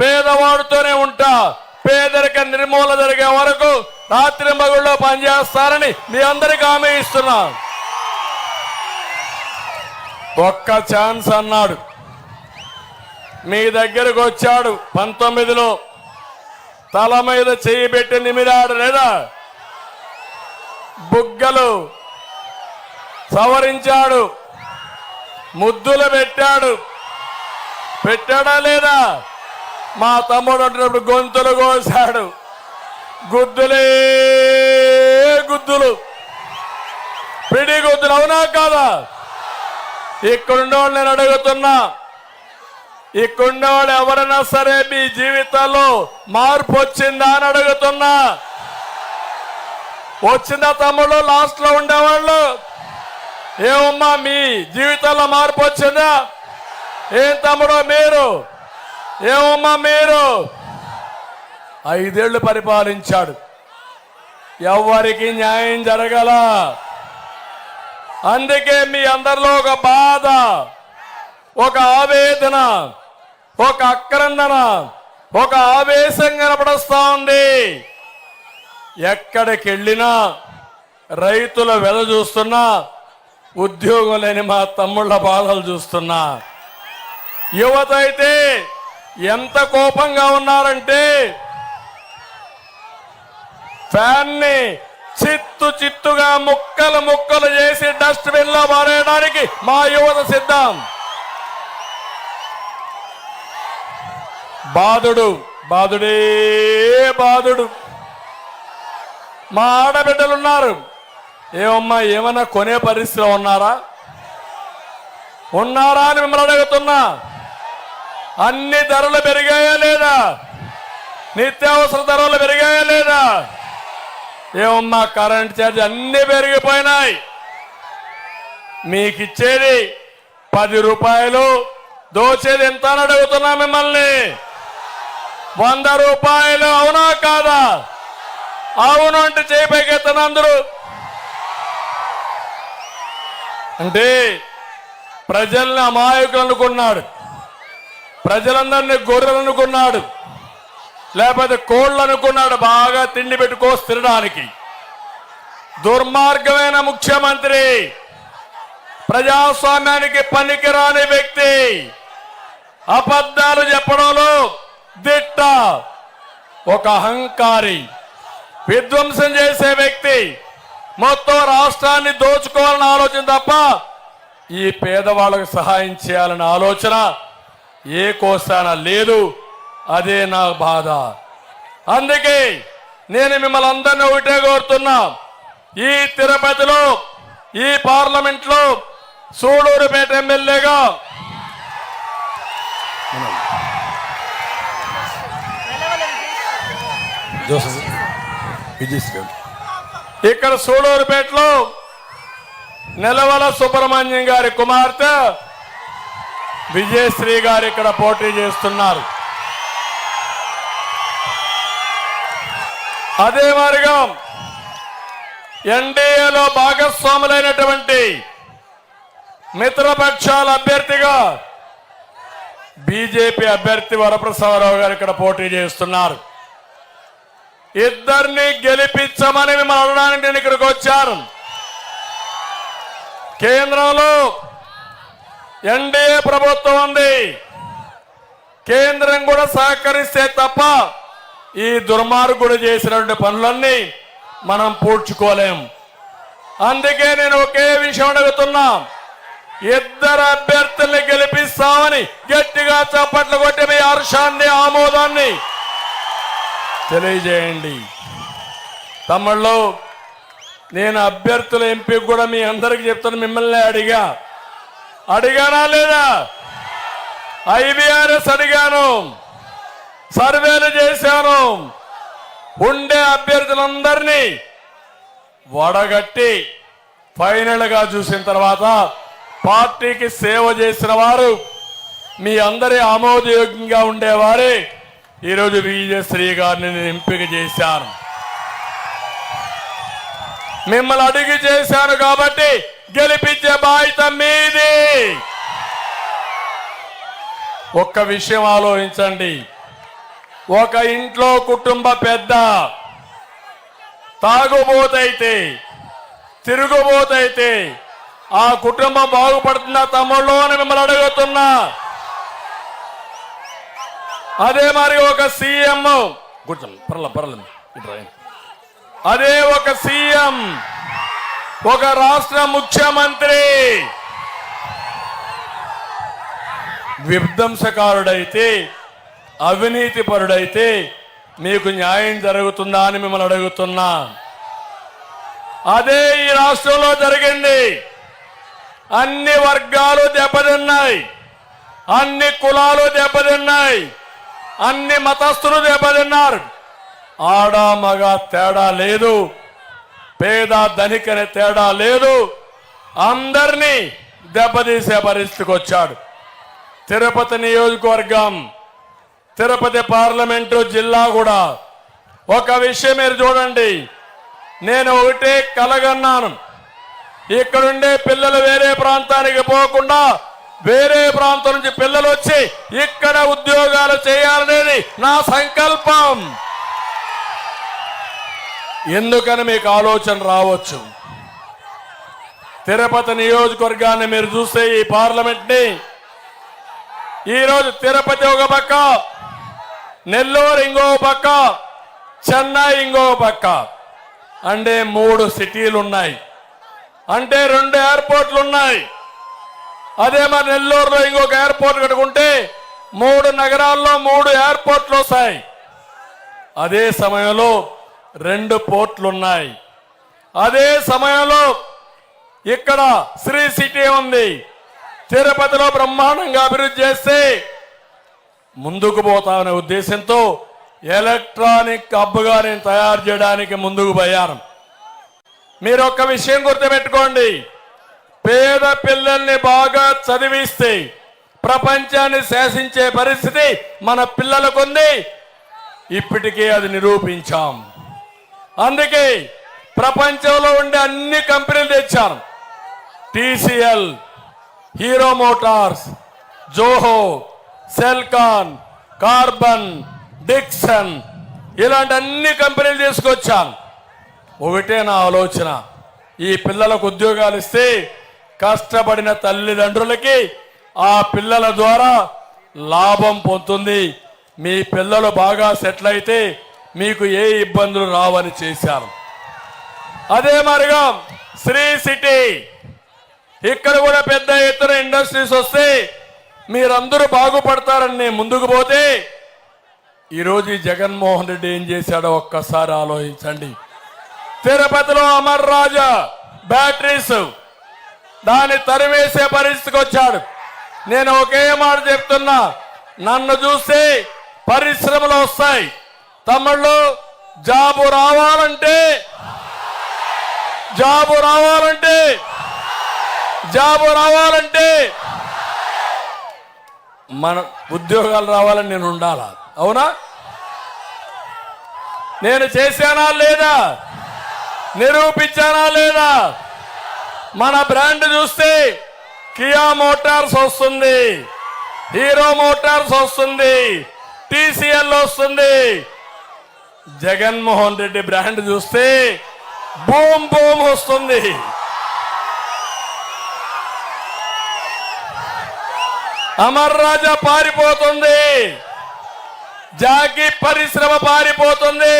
పేదవాడితోనే ఉంటా. పేదరిక నిర్మూలన జరిగే వరకు రాత్రి మగుళ్ళో పనిచేస్తారని మీ అందరికి హామీ ఇస్తున్నా. ఒక్క ఛాన్స్ అన్నాడు. మీ దగ్గరకు వచ్చాడు పంతొమ్మిదిలో. తల మీద చేయి పెట్టి నిమిరాడు లేదా? బుగ్గలు సవరించాడు. ముద్దులు పెట్టాడు. పెట్టాడా లేదా? మా తమ్ముడు అంటున్నప్పుడు గొంతులు కోసాడు. గుద్దులే గుద్దులు. పిడి గుద్దులు అవునా కాదా? ఇక్కడుండేవాళ్ళు నేను అడుగుతున్నా ఇక్కడుండేవాళ్ళు ఎవరైనా సరే మీ జీవితాల్లో మార్పు వచ్చిందా అని అడుగుతున్నా. వచ్చిందా తమ్ముడు? లాస్ట్లో ఉండేవాళ్ళు? ఏమమ్మా మీ జీవితంలో మార్పు వచ్చిందా? ఏం తమ్ముడో మీరు? ఏమమ్మా మీరు? ఐదేళ్ళు పరిపాలించాడు. ఎవరికి న్యాయం జరగల. అందుకే మీ అందరిలో ఒక బాధ ఒక ఆవేదన ఒక అక్రందన ఒక ఆవేశం కనపడస్తా ఉంది. ఎక్కడికి వెళ్ళినా రైతుల వెల చూస్తున్నా ఉద్యోగం లేని మా తమ్ముళ్ళ బాధలు చూస్తున్నా. యువత అయితే ఎంత కోపంగా ఉన్నారంటే ఫ్యాన్ని చిత్తు చిత్తుగా ముక్కలు ముక్కలు చేసి డస్ట్బిన్లో మారేయడానికి మా యువత సిద్ధం. బాధుడు బాధుడే బాధుడు మా ఆడబిడ్డలు ఉన్నారు ఏమమ్మా ఏమన్నా కొనే పరిస్థితిలో ఉన్నారా? ఉన్నారా అని మిమ్మల్ని అడుగుతున్నా. అన్ని ధరలు పెరిగాయా లేదా? నిత్యావసర ధరలు పెరిగాయా లేదా? ఏమున్నా కరెంట్ ఛార్జ్ అన్ని పెరిగిపోయినాయి. మీకు ఇచ్చేది పది రూపాయలు దోచేది ఎంత అని అడుగుతున్నా మిమ్మల్ని. వంద రూపాయలు అవునా కాదా? అవును అంటే చేపైకెత్తన అందరూ. అంటే ప్రజల్ని అమాయకులు అనుకున్నాడు ప్రజలందరినీ గొర్రెలు అనుకున్నాడు లేకపోతే కోళ్ళు అనుకున్నాడు బాగా తిండి పెట్టుకో తినడానికి. దుర్మార్గమైన ముఖ్యమంత్రి ప్రజాస్వామ్యానికి పనికిరాని వ్యక్తి అబద్ధాలు చెప్పడంలో దిట్ట ఒక అహంకారి విధ్వంసం చేసే వ్యక్తి మొత్తం రాష్ట్రాన్ని దోచుకోవాలని ఆలోచన తప్ప ఈ పేదవాళ్ళకు సహాయం చేయాలనే ఆలోచన ఏ కోస్తాన లేదు అదే నా బాధ. అందుకే నేను మిమ్మల్ని అందరినీ ఒకటే కోరుతున్నా. ఈ తిరుపతిలో ఈ పార్లమెంట్లో సూడూరుపేట ఎమ్మెల్యేగా ఇక్కడ సూడూరుపేటలో నెలవల సుబ్రహ్మణ్యం గారి కుమార్తె విజయశ్రీ గారు ఇక్కడ పోటీ చేస్తున్నారు. అదే మార్గం ఎన్డీఏలో భాగస్వాములైనటువంటి మిత్రపక్షాల అభ్యర్థిగా బీజేపీ అభ్యర్థి వరప్రసాదరావు గారు ఇక్కడ పోటీ చేస్తున్నారు. ఇద్దరిని గెలిపించమని మిమ్మల్ని అడగడానికి నేను ఇక్కడికి వచ్చాను. కేంద్రంలో ఎన్డీఏ ప్రభుత్వం ఉంది. కేంద్రం కూడా సహకరిస్తే తప్ప ఈ దుర్మార్గుడు చేసినటువంటి పనులన్నీ మనం పూడ్చుకోలేం. అందుకే నేను ఒకే విషయం అడుగుతున్నా. ఇద్దరు అభ్యర్థుల్ని గెలిపిస్తామని గట్టిగా చప్పట్లు కొట్టి మీ హర్షాన్ని ఆమోదాన్ని తెలియజేయండి. తమ్ముళ్ళు నేను అభ్యర్థుల ఎంపిక కూడా మీ అందరికి చెప్తాను మిమ్మల్ని అడిగా. అడిగానా లేదా? ఐబిఆర్ఎస్ అడిగాను. సర్వేలు చేశాను. ఉండే అభ్యర్థులందరినీ వడగట్టి ఫైనల్గా చూసిన తర్వాత పార్టీకి సేవ చేసిన వారు మీ అందరి ఆమోదయోగ్యంగా ఉండేవారే ఈరోజు విజయశ్రీ గారిని నేను ఎంపిక చేశాను. మిమ్మల్ని అడిగి చేశాను కాబట్టి గెలిపించే బాధ్యత మీది. ఒక్క విషయం ఆలోచించండి. ఒక ఇంట్లో కుటుంబ పెద్ద తాగుబోతైతే తిరుగుబోతైతే ఆ కుటుంబం బాగుపడుతుందా తమ్ముళ్ళు అని మిమ్మల్ని అడుగుతున్నా. అదే మరి ఒక సీఎం. గుర్తు పర్లేదు. పర్లేదు అదే ఒక సీఎం. ఒక రాష్ట్ర ముఖ్యమంత్రి విధ్వంసకారుడైతే అవినీతిపరుడైతే మీకు న్యాయం జరుగుతుందా అని మిమ్మల్ని అడుగుతున్నా. అదే ఈ రాష్ట్రంలో జరిగింది. అన్ని వర్గాలు దెబ్బతిన్నాయి. అన్ని కులాలు దెబ్బతిన్నాయి. అన్ని మతస్థులు దెబ్బతిన్నారు. ఆడ మగ తేడా లేదు. పేద ధనికనే తేడా లేదు. అందరినీ దెబ్బతీసే పరిస్థితికి వచ్చాడు తిరుపతి నియోజకవర్గం తిరుపతి పార్లమెంటు జిల్లా కూడా. ఒక విషయం మీరు చూడండి. నేను ఒకటే కలగన్నాను. ఇక్కడుండే పిల్లలు వేరే ప్రాంతానికి పోకుండా వేరే ప్రాంతం నుంచి పిల్లలు వచ్చి ఇక్కడ ఉద్యోగాలు చేయాలనేది నా సంకల్పం. ఎందుకని మీకు ఆలోచన రావచ్చు? తిరుపతి నియోజకవర్గాన్ని మీరు చూస్తే ఈ పార్లమెంట్ని ఈరోజు తిరుపతి ఒక పక్క నెల్లూరు ఇంకో పక్క చెన్నై ఇంకో పక్క. అంటే మూడు సిటీలు ఉన్నాయి అంటే రెండు ఎయిర్పోర్ట్లు ఉన్నాయి అదే మరి నెల్లూరులో ఇంకొక ఎయిర్పోర్ట్ కట్టుకుంటే మూడు నగరాల్లో మూడు ఎయిర్పోర్ట్లు వస్తాయి. అదే సమయంలో రెండు పోర్ట్లు ఉన్నాయి అదే సమయంలో ఇక్కడ శ్రీ సిటీ ఉంది. తిరుపతిలో బ్రహ్మాండంగా అభివృద్ధి చేస్తే ముందుకు పోతామనే ఉద్దేశంతో ఎలక్ట్రానిక్ హబ్గా నేను తయారు చేయడానికి ముందుకు పోయాను. మీరు ఒక విషయం గుర్తుపెట్టుకోండి. పేద పిల్లల్ని బాగా చదివిస్తే ప్రపంచాన్ని శాసించే పరిస్థితి మన పిల్లలకుంది. ఇప్పటికే అది నిరూపించాం. అందుకే ప్రపంచంలో ఉండే అన్ని కంపెనీలు తెచ్చాను. TCL Hero Motors Zoho Celkon Karbonn Dixon ఇలాంటి అన్ని కంపెనీలు తీసుకొచ్చాను. ఒకటే నా ఆలోచన ఈ పిల్లలకు ఉద్యోగాలు ఇస్తే కష్టపడిన తల్లిదండ్రులకి ఆ పిల్లల ద్వారా లాభం పొందుతుంది. మీ పిల్లలు బాగా సెటిల్ అయితే మీకు ఏ ఇబ్బందులు రావని చేశారు. అదే మార్గం శ్రీ సిటీ. ఇక్కడ కూడా పెద్ద ఎత్తున ఇండస్ట్రీస్ వస్తే మీరందరూ బాగుపడతారని ముందుకు పోతే ఈరోజు జగన్మోహన్ రెడ్డి ఏం చేశాడో ఒక్కసారి ఆలోచించండి. తిరుపతిలో అమర్ రాజా బ్యాటరీస్ దాన్ని తరివేసే పరిస్థితికి వచ్చాడు. నేను ఒకే మాట చెప్తున్నా నన్ను చూస్తే పరిశ్రమలు వస్తాయి. తమ్ముళ్ళు జాబు రావాలంటే జాబు రావాలంటే జాబు రావాలంటే మన ఉద్యోగాలు రావాలని నేను ఉండాలా? అవునా? నేను చేశానా లేదా? నిరూపించానా లేదా? మన బ్రాండ్ చూస్తే కియా మోటార్స్ వస్తుంది హీరో మోటార్స్ వస్తుంది టీసీఎల్ వస్తుంది జగన్మోహన్ రెడ్డి బ్రాండ్ చూస్తే బూమ్ బూమ్ వస్తుంది. అమర్ రాజా పారిపోతుంది. జాకి పరిశ్రమ పారిపోతుంది.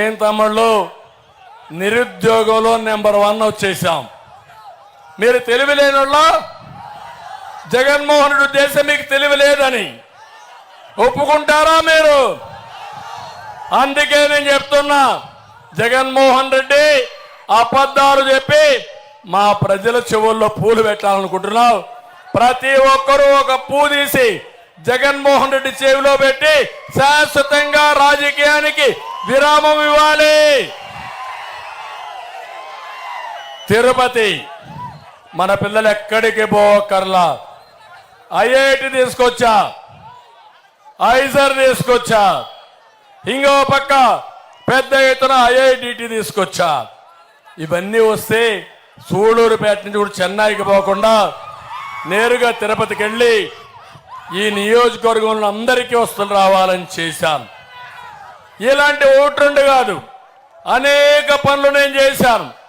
ఏం తమ్ముళ్ళు? నిరుద్యోగంలో నెంబర్ వన్ వచ్చేసాం. మీరు తెలివి లేనోళ్ళ జగన్మోహన్ రెడ్డి ఉద్దేశం మీకు తెలివి లేదని ఒప్పుకుంటారా మీరు? అందుకే నేను చెప్తున్నా జగన్మోహన్ రెడ్డి అబద్ధాలు చెప్పి మా ప్రజల చెవుల్లో పూలు పెట్టాలనుకుంటున్నావు. ప్రతి ఒక్కరూ ఒక పూ తీసి జగన్మోహన్ రెడ్డి చెవిలో పెట్టి శాశ్వతంగా రాజకీయానికి విరామం ఇవ్వాలి. తిరుపతి మన పిల్లలు ఎక్కడికి పోకర్లా ఐఐటి తీసుకొచ్చా? ఐజర్ తీసుకొచ్చా? ఇంకో పక్క పెద్ద ఎత్తున ఐఐటి తీసుకొచ్చా. ఇవన్నీ వస్తే సూళూరుపేట నుంచి కూడా చెన్నైకి పోకుండా నేరుగా తిరుపతికి వెళ్ళి ఈ నియోజకవర్గంలో అందరికీ వస్తువులు రావాలని చేశాను ఇలాంటి ఓటు రెండు కాదు అనేక పనులు నేను చేశాను.